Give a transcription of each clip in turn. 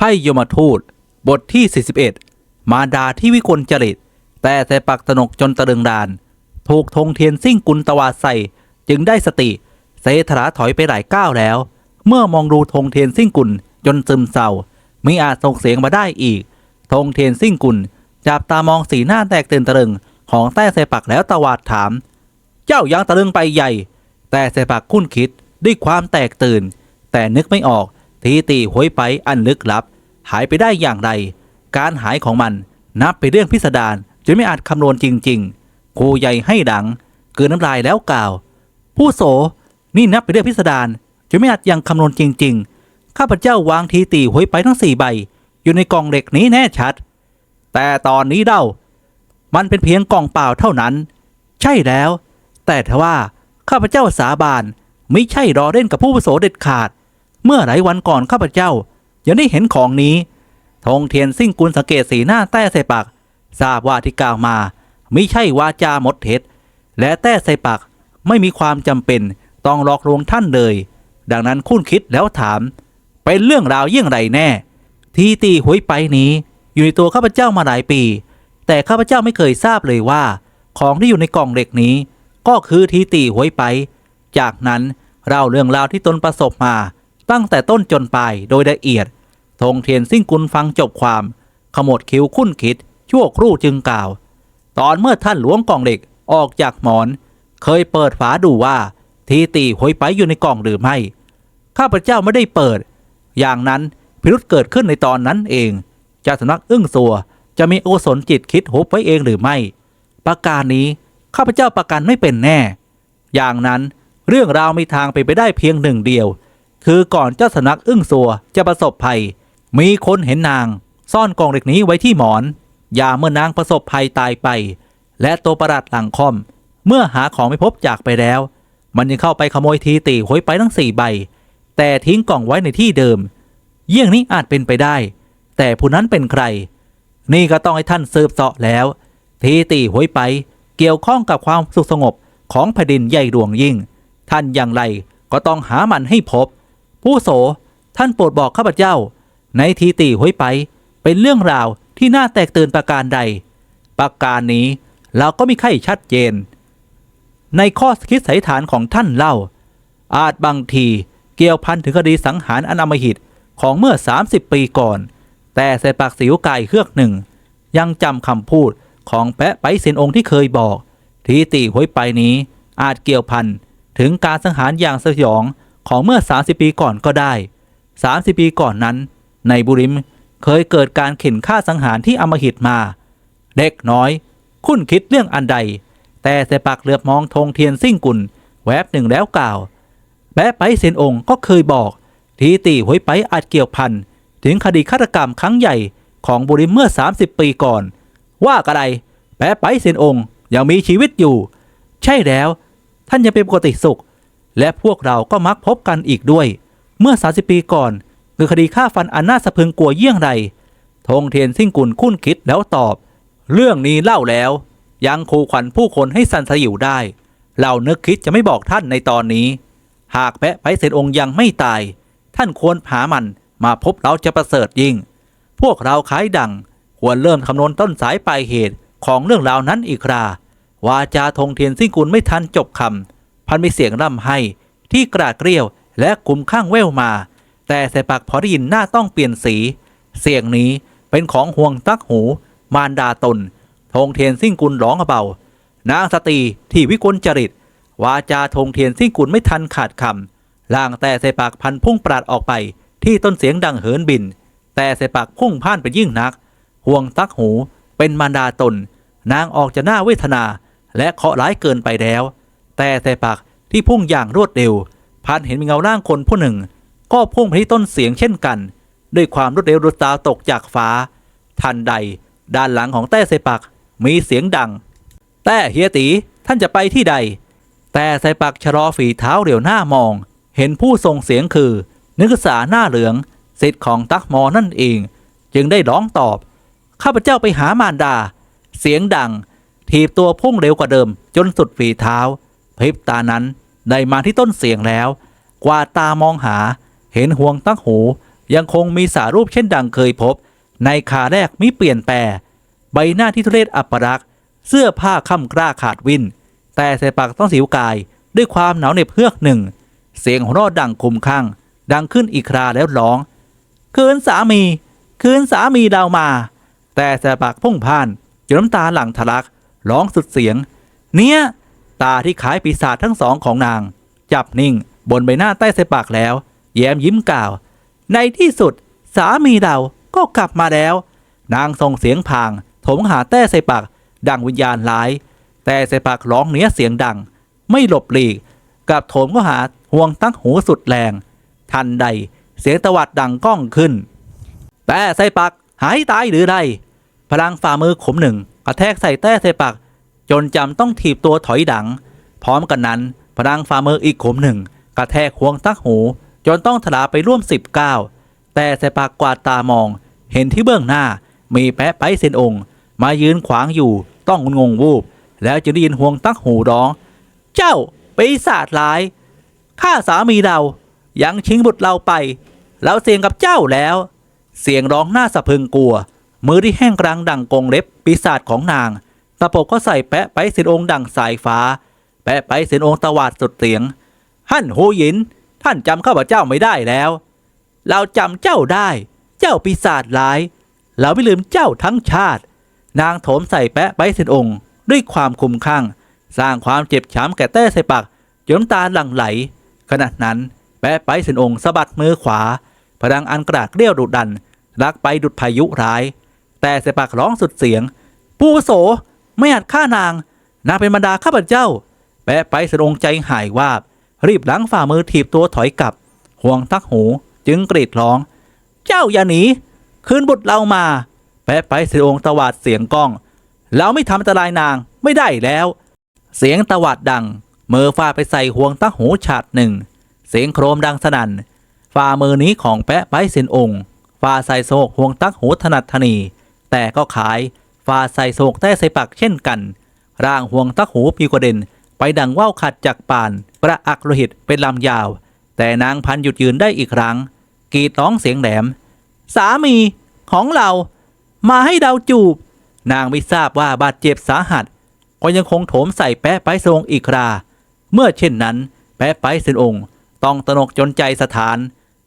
ไพ่ยมทูต บทที่ 41 มาดาที่วิกลจริต แต่แต่ปักตนกจนตะลึงดาน ถูกธงเทียนซิ่งกุลตวาดใส่จึงได้สติ เสถราถอยไปหลายก้าวแล้ว เมื่อมองดูธงเทียนซิ่งกุลจนซึมเศร้ามิอาจส่งเสียงมาได้อีกธงเทียนซิ่งกุลจับตามองสีหน้าแตกตื่นตะลึงของแต้เสปักแล้วตวาดถาม เจ้ายังตะลึงไปใหญ่ แต่เสปักคุ้นคิดด้วยความแตกตื่น แต่นึกไม่ออก ทีตีหวยไปอันลึกลับ หายไปได้อย่างไร การหายของมันนับเป็นเรื่องพิสดารจนไม่อาจคำนวณจริง ๆ ครูใหญ่ให้ดัง เกินน้ำลายแล้วกล่าว ผู้โสนี่นับเป็นเรื่องพิสดารจนไม่อาจยังคำนวณจริง ๆ ข้าพเจ้าวางทีตีหวยไปทั้งสี่ใบ อยู่ในกล่องเหล็กนี้แน่ชัด แต่ตอนนี้เด้ามันเป็นเพียงกล่องเปล่าเท่านั้น ใช่แล้ว แต่ทว่าข้าพเจ้าสาบานไม่ใช่รอเล่นกับผู้โสเด็ดขาด เมื่อหลายวันก่อนข้าพเจ้ายังได้เห็นของนี้ธงเทียนซิ่งกุลสังเกตสีหน้าแต้ใส่ปากทราบว่าที่กล่าวมาไม่ใช่วาจาหมดเท็จ และแต้ใส่ปากไม่มีความจำเป็นต้องหลอกลวงท่านเลย ดังนั้นคุ้นคิดแล้วถาม เป็นเรื่องราวเยี่ยงไรแน่ ที่ตีหวยไปนี้ อยู่ในตัวข้าพเจ้ามาหลายปี แต่ข้าพเจ้าไม่เคยทราบเลยว่า ของที่อยู่ในกล่องเหล็กนี้ ก็คือทีตีหวยไป จากนั้นเล่าเรื่องราวที่ตนประสบมา ตั้งแต่ต้นจนปลายโดยละเอียดธงเทียนซิ่งกุลฟังจบความ ขมวดคิ้วคุ้นคิด ชั่วครู่จึงกล่าว ตอนเมื่อท่านหลวงกล่องเหล็กออกจากหมอน เคยเปิดฝาดูว่า ทีตีหวยไปอยู่ในกล่องหรือไม่ ข้าพเจ้าไม่ได้เปิด อย่างนั้นพิรุษเกิดขึ้นในตอนนั้นเองจ้าสำนักอึ้งสัวจะมีโอสนจิตคิดหุบไว้เองหรือไม่ ประการนี้ข้าพเจ้าประกันไม่เป็นแน่ อย่างนั้นเรื่องราวมีทางไปไปได้เพียงหนึ่งเดียว คือก่อนเจ้าสนักอึ้งสัวจะประสบภัย มีคนเห็นนาง ซ่อนกล่องเหล็กนี้ไว้ที่หมอน ยาเมื่อนางประสบภัยตายไป และตัวประหลัดหลังคอม เมื่อหาของไม่พบจากไปแล้ว มันยังเข้าไปขโมยทีตีหวยไปทั้งสี่ใบ แต่ทิ้งกล่องไว้ในที่เดิม เยี่ยงนี้อาจเป็นไปได้ แต่ผู้นั้นเป็นใคร นี่ก็ต้องให้ท่านสืบเสาะแล้ว ทีตีหวยไป เกี่ยวข้องกับความสุขสงบของแผ่นดินใหญ่หลวงยิ่ง ท่านอย่างไรก็ต้องหามันให้พบ ผู้โส ท่านโปรดบอกข้าพเจ้า ในทีตีห้วยไป เป็นเรื่องราวที่น่าแตกตื่นประการใด ประการนี้เราก็ม่ค่ชัดเจน ในข้อคิดสันนิษฐานของท่านเล่า อาจบางทีเกี่ยวพันถึงคดีสังหารอนอำมหิตของเมื่อ 30 ปีก่อน แต่เศษปากสิวกายเฮือกหนึ่ง ยังจำคำพูดของแปะไปเสินองค์ที่เคยบอก ทีตีห้วยไปนี้อาจเกี่ยวพันถึงการสังหารอย่างสยอง ของเมื่อ 30 ปีก่อนก็ได้ 30 ปีก่อนนั้น ในบุริมเคยเกิดการเข็นฆ่าสังหารที่อำมหิตมา เด็กน้อย คุ้นคิดเรื่องอันใด แต่เสปักเหลือบมองธงเทียนซิ่งกุลแวบหนึ่งแล้วกล่าวแปะไปเซนองค์ก็เคยบอก ทีตีหวยไปอาจเกี่ยวพันถึงคดีฆาตกรรมครั้งใหญ่ของบุริมเมื่อ 30 ปีก่อน ว่ากระไดแปะไปเซนองค์ยังมีชีวิตอยู่ ใช่แล้ว ท่านยังเป็นปกติสุข และพวกเราก็มักพบกันอีกด้วย เมื่อ 30 ปีก่อนคือคดีฆ่าฟันอันน่าสะพึงกลัวเยี่ยงไรธงเทียนซิ่งกุลคุ้นคิดแล้วตอบ เรื่องนี้เล่าแล้ว ยังคูขวัญผู้คนให้สันสยิวได้ เรานึกคิดจะไม่บอกท่านในตอนนี้ หากแพะไปเสร็จองค์ยังไม่ตาย ท่านควรหามันมาพบเราจะประเสริฐยิ่ง พวกเราขายดัง ควรเริ่มคำนวณต้นสายปลายเหตุของเรื่องราวนั้นอีกครา วาจาธงเทียนซิ่งกุลไม่ทันจบคำ พันมีเสียงร่ำให้ที่กราดเกลียวและกลุ่มข้างแววมา แต่ใส่ปากพอได้ยินหน้าต้องเปลี่ยนสี เสียงนี้เป็นของห่วงตักหู มารดาตนธงเทียนซิ่งกุลร้องเบานางสตรีที่วิกลจริต วาจาธงเทียนซิ่งกุลไม่ทันขาดคำล่างแต่ใส่ปากพันพุ่งปราดออกไป ที่ต้นเสียงดังเหินบิน แต่ใส่ปากพุ่งพ่านไปยิ่งนัก ห่วงตักหูเป็นมารดาตน นางออกจะหน้าเวทนา และเคาะร้ายเกินไปแล้ว แต่ใส่ปากที่พุ่งอย่างรวดเร็ว พันเห็นมีเงาร่างคนผู้หนึ่ง ก็พุ่งไปที่ต้นเสียงเช่นกัน ด้วยความรวดเร็วรวดตาตกจากฟ้า ทันใด ด้านหลังของแต้ไซปักมีเสียงดัง แต้เฮียตีท่านจะไปที่ใด แต่ไซปักชะลอฝีเท้าเรียวหน้ามอง เห็นผู้ส่งเสียงคือนึกษาหน้าเหลืองสิทธิ์ของตักมอนั่นเอง จึงได้ร้องตอบ ข้าพเจ้าไปหามารดา เสียงดัง ถีบตัวพุ่งเร็วกว่าเดิมจนสุดฝีเท้า พริบตานั้นได้มาที่ต้นเสียงแล้ว กวาดตามองหา เห็นห่วงตักหู ยังคงมีสารูปเช่นดังเคยพบ ในขาแรกมิเปลี่ยนแปรใบหน้าที่ทุเรศอัปรักษ์เสื้อผ้าค่ำกล้าขาดวิน แต่ใส่ปากต้องสิวกายด้วยความหนาวเหน็บเพือกหนึ่ง เสียงหัวเราะดังคุมข้าง ดังขึ้นอีกคราแล้วร้อง คืนสามี คืนสามีดามา แต่ใส่ปากพุ่งพ่านจนน้ำตาหลั่งทะลักร้องสุดเสียง เนี่ย ตาที่ขายปีศาจทั้งสองของนาง จับนิ่งบนใบหน้าใต้ใส่ปากแล้ว แย้มยิ้มกล่าว ในที่สุดสามีเราก็กลับมาแล้ว นางส่งเสียงพางโถมหาแต้ใส่ปากดังวิญญาณร้าย แต่ใส่ปากร้องเนี้ยเสียงดัง ไม่หลบหลีกกับโถมก็หาห่วงตั้งหูสุดแรง ทันใดเสียงตวัดดังก้องขึ้น แต่ใส่ปากหายตายหรือไรพลังฝ่ามือขมหนึ่งกระแทกใส่แต้ใส่ปาก จนจำต้องถีบตัวถอยดัง พร้อมกันนั้นพลังฝ่ามืออีกขมหนึ่ง กระแทกห่วงตั้งหู จนต้องถลาไปร่วมสิบก้าวแต่ใส่ปากกวาดตามอง เห็นที่เบื้องหน้ามีแปะไปเซนองค์ มายืนขวางอยู่ต้องงงวูบ แล้วจะได้ยินห่วงตั้งหูร้อง เจ้าปีศาจร้ายข้าสามีเรายังชิงบุตรเราไป แล้วเสียงกับเจ้าแล้ว เสียงร้องหน้าสะพึงกลัว มือที่แห้งกรังดังกงเล็บปีศาจของนาง ตะปบก็ใส่แปะไปเสินองค์ดังสายฟ้า แปะไปเสินองค์ตวาดสุดเสียงฮั่นหูหยิน ท่านจำข้าพเจ้าไม่ได้แล้ว เราจำเจ้าได้ เจ้าปีศาจร้าย เราไม่ลืมเจ้าทั้งชาติ นางโถมใส่แปะไปเสินองค์ ด้วยความคุมข้าง สร้างความเจ็บช้ำแก่แต้ใส่ปากจนตาหลั่งไหล ขณะนั้นแปะไปเสินองค์สะบัดมือขวา พลังอันกระดกเกลี้ยวดุดันลักไปดุดพายุร้าย แต่ใส่ปากร้องสุดเสียงปูโส ไม่อาจฆ่านาง นางเป็นบรรดาข้าพเจ้า แปะไปสินองใจหายวาบ รีบล้างฝ่ามือถีบตัวถอยกลับ ห่วงตักหูจึงกรีดร้อง เจ้าอย่าหนี คืนบุตรเรามา แปะไปสิองตวาดเสียงก้อง เราไม่ทำอันตรายนางไม่ได้แล้ว เสียงตวาดดังมือฟาดไปใส่ห่วงตักหูฉาดหนึ่ง เสียงโครมดังสนั่นฝ่ามือนี้ของแปะไปสินองฝ่าใส่โศกห่วงตักหูถนัดทนี แต่ก็ขาย ฝ่าใส่โศกแต้ใส่ปักเช่นกัน ร่างห่วงตักหูปีกระเด็น ไปดังว่าวขัดจากป่าน ประอักโลหิตเป็นลำยาว แต่นางพันหยุดยืนได้อีกครั้งกรีดร้องเสียงแหลม สามีของเรามาให้เราจูบ นางไม่ทราบว่าบาดเจ็บสาหัส ก็ยังคงโถมใส่แปะไปทรงอีกครา เมื่อเช่นนั้น แปะไปสินองค์ ต้องตนกจนใจสถาน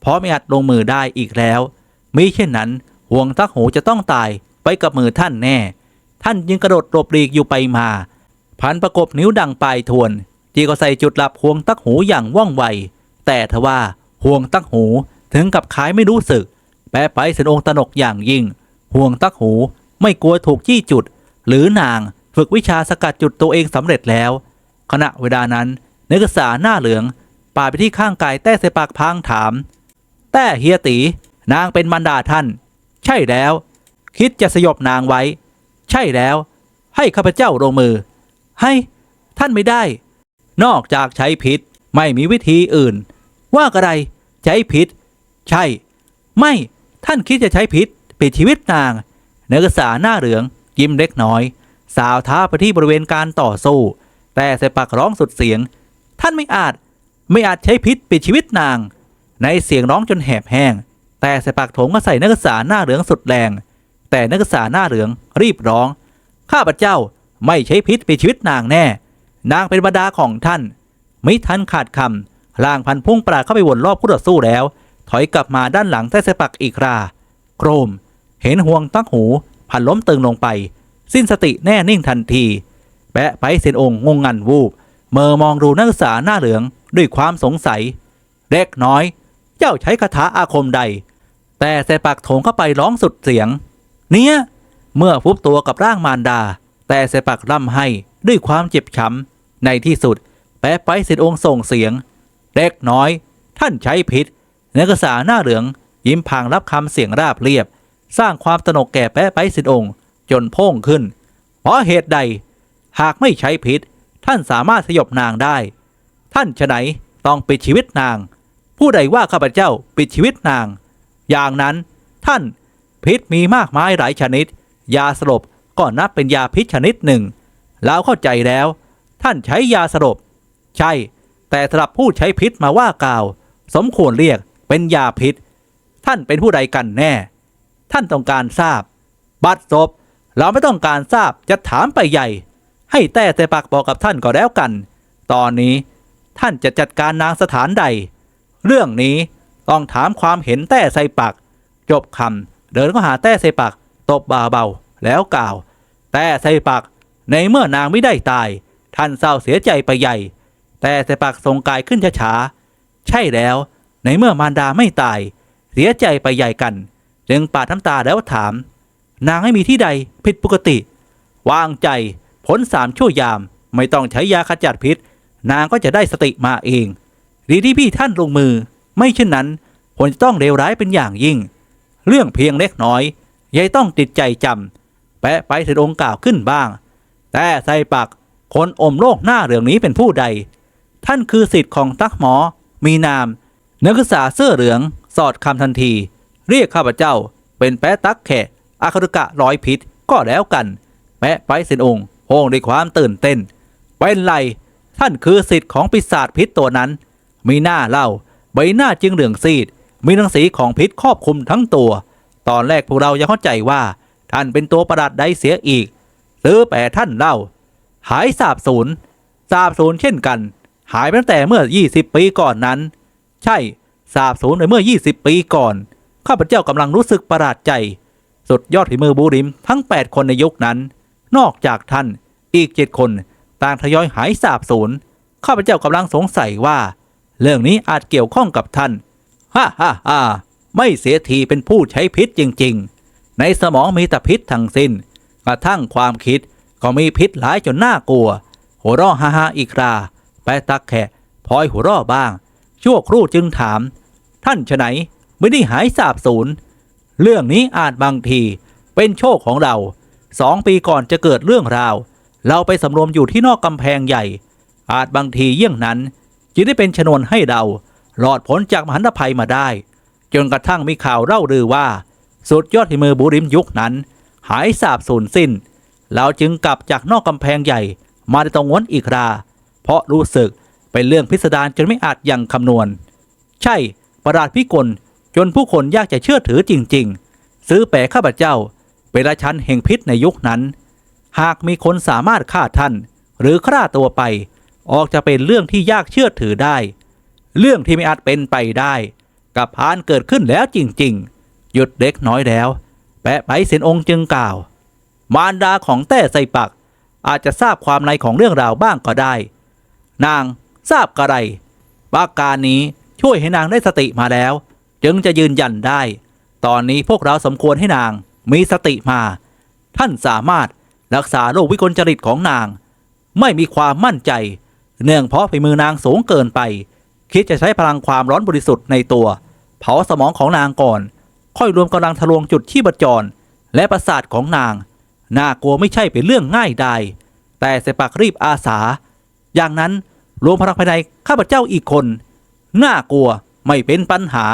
เพราะไม่อาจลงมือได้อีกแล้วมิเช่นนั้นห่วงตักหูจะต้องตาย ไปกับมือท่านแน่ ท่านจึงกระโดดหลบหลีกอยู่ไปมาพันประกบนิ้วดังปลายทวน จีก็ใส่จุดหลับห่วงตักหูอย่างว่องไว แต่ทว่าห่วงตักหูถึงกับขายไม่รู้สึก แปะไปเสนองค์ตนกอย่างยิ่ง ห่วงตักหูไม่กลัวถูกจี้จุด หรือนางฝึกวิชาสกัดจุดตัวเองสำเร็จแล้ว ขณะเวลานั้นนักศึกษาหน้าเหลืองป่าไปที่ข้างกายแต้เสปากพางถาม แต่เฮียตีนางเป็นมันดาท่าน ใช่แล้ว คิดจะสยบนางไว้ ใช่แล้ว ให้ข้าพเจ้าลงมือ ให้ท่านไม่ได้ นอกจากใช้พิษไม่มีวิธีอื่น ว่าอะไรใช้พิษ ใช่ ไม่ท่านคิดจะใช้พิษปิดชีวิตนางเนักศึกษาหน้าเหลือง ยิ้มเล็กน้อย สาวท้าไปที่บริเวณการต่อสู้ แต่ใส่ปากร้องสุดเสียง ท่านไม่อาจไม่อาจใช้พิษปิดชีวิตนาง ในเสียงร้องจนแหบแห้ง แต่ใส่ปากโถงก็ใส่นักศึกษาหน้าเหลืองสุดแรง แต่นักศึกษาหน้าเหลืองรีบร้อง ข้าพเจ้าไม่ใช้พิษปิดชีวิตนางแน่ นางเป็นบรรดาของท่าน ไม่ทันขาดคำล่างพันพุ่งปราดเข้าไปวนรอบผู้ต่อสู้แล้ว ถอยกลับมาด้านหลังใต้เสปักอีกครา โครม เห็นห่วงตั้งหู พันล้มตึงลงไป สิ้นสติแน่นิ่งทันที แปะไปเซนองงงงันวูบเมอมองดูนักศึกษาหน้าเหลืองด้วยความสงสัย เล็กน้อย เจ้าใช้คาถาอาคมใด แต่ใส่ปากโถงเข้าไปร้องสุดเสียง เนี่ยเมื่อฟุบตัวกับร่างมารดา แต่ใส่ปากร่ำให้ด้วยความเจ็บช้ำในที่สุด แปะไปเซนองค์ส่งเสียง เล็กน้อย ท่านใช้พิษนักศึกษาหน้าเหลือง ยิ้มพางรับคำเสียงราบเรียบ สร้างความตนกแก่แปะไปสินองค์ จนพ่งขึ้น เพราะเหตุใด หากไม่ใช้พิษ ท่านสามารถสยบนางได้ ท่านฉะไหนต้องปิดชีวิตนาง ผู้ใดว่าข้าพเจ้าปิดชีวิตนาง อย่างนั้นท่าน พิษมีมากมายหลายชนิด ยาสลบก็นับเป็นยาพิษชนิดหนึ่งแล้วเข้าใจแล้ว ท่านใช้ยาสลบใช่ แต่สำหรับผู้ใช้พิษมาว่ากล่าว สมควรเรียกเป็นยาพิษ ท่านเป็นผู้ใดกันแน่ ท่านต้องการทราบ บัตรศพเราไม่ต้องการทราบจะถามไปใหญ่ ให้แต่แต่ปากบอกกับท่านก็แล้วกัน ตอนนี้ท่านจะจัดการนางสถานใด เรื่องนี้ต้องถามความเห็นแต่ใส่ปากจบคำ เดินก็หาแต่ใส่ปากตบบ่าเบาแล้วกล่าว แต่ใส่ปากในเมื่อนางไม่ได้ตาย ท่านเศร้าเสียใจไปใหญ่ แต่ใส่ปากทรงกายขึ้นช้าๆใช่แล้ว ในเมื่อมารดาไม่ตาย เสียใจไปใหญ่กัน จึงปาดน้ำตาแล้วถาม นางไม่มีที่ใดผิดปกติ วางใจผลสามชั่วยาม ไม่ต้องใช้ยาขจัดพิษ นางก็จะได้สติมาเองดีที่พี่ท่านลงมือ ไม่เช่นนั้นผลจะต้องเลวร้ายเป็นอย่างยิ่ง เรื่องเพียงเล็กน้อยยายต้องติดใจจำแปะไปถึงองค์กล่าวขึ้นบ้าง แต่ใส่ปักคนอมโลกหน้าเรื่องนี้เป็นผู้ใด ท่านคือสิทธิ์ของตักหมอ มีนาม นักศึกษาเสื้อเหลือง สอดคำทันที เรียกข้าพเจ้า เป็นแปะตักแขกอาคาุกะร้อยพิษก็แล้วกัน แปะไปเสินองค์โพงด้วยความตื่นเต้น เป็นไร ท่านคือสิทธิ์ของปีศาจพิษตัวนั้น มีหน้าเล่า ใบหน้าจึงเหลืองซีด มีรังสีของพิษครอบคลุมทั้งตัว ตอนแรกพวกเรายังเข้าใจว่า ท่านเป็นตัวประหลาดใดเสียอีกซื้อแปะท่านเล่า หายสาบสูญสาบสูญเช่นกัน หายไปตั้งแต่เมื่อ 20 ปีก่อนนั้น ใช่สาบสูญไปเมื่อ 20 ปีก่อน ข้าพเจ้ากำลังรู้สึกประหลาดใจ สุดยอดฝีมือบูริมทั้ง 8 คนในยุคนั้น นอกจากท่านอีกเจ็ดคนต่างทยอยหายสาบสูญข้าพเจ้ากำลังสงสัยว่า เรื่องนี้อาจเกี่ยวข้องกับท่าน ฮ่าฮ่าฮ่าไม่เสียทีเป็นผู้ใช้พิษจริง ๆ ในสมองมีแต่พิษทั้งสิ้น กระทั่งความคิดก็มีพิษหลายจนน่ากลัว หัวร่อฮ่าฮ่าอีกรา แปตักแขะพลอยหัวร่อบ้าง ชั่วครู่จึงถาม ท่านฉะไหนไม่ได้หายสาบสูญ เรื่องนี้อาจบางทีเป็นโชคของเรา สองปีก่อนจะเกิดเรื่องราว เราไปสำรวมอยู่ที่นอกกำแพงใหญ่ อาจบางทีเยี่ยงนั้นจึงได้เป็นชนวนให้เรา หลอดพ้นจากมหันตภัยมาได้ จนกระทั่งมีข่าวเล่าลือว่า สุดยอดฝีมือบุริมยุคนั้น หายสาบสูญสิ้น เราจึงกลับจากนอกกำแพงใหญ่ มาในตรงวนอีกรา เพราะรู้สึกเป็นเรื่องพิสดารจนไม่อาจยังคำนวณ ใช่ประหลาดพิกลจนผู้คนยากจะเชื่อถือจริง ๆ ซื้อแปะข้าพเจ้า เป็นราชันแห่งพิษในยุคนั้น หากมีคนสามารถฆ่าท่าน หรือฆ่าตัวไป ออกจะเป็นเรื่องที่ยากเชื่อถือได้ เรื่องที่ไม่อาจเป็นไปได้ กับพานเกิดขึ้นแล้วจริงๆ หยุดเล็กน้อยแล้ว แปะไปเสียนองค์จึงกล่าว มารดาของแต้ไซปัก อาจจะทราบความในของเรื่องราวบ้างก็ได้ นางทราบกระไรปาการนี้ช่วยให้นางได้สติมาแล้ว จึงจะยืนยันได้ ตอนนี้พวกเราสมควรให้นางมีสติมา ท่านสามารถรักษาโรควิกลจริตของนาง ไม่มีความมั่นใจ เนื่องเพราะฝีมือนางสูงเกินไป คิดจะใช้พลังความร้อนบริสุทธิ์ในตัว เผาสมองของนางก่อน ค่อยรวมกำลังทะลวงจุดที่ประจร และประสาทของนาง น่ากลัวไม่ใช่เป็นเรื่องง่ายใดแต่เสปักรีบอาสา อย่างนั้นรวมพลังภายในข้าพเจ้าอีกคน น่ากลัวไม่เป็นปัญหา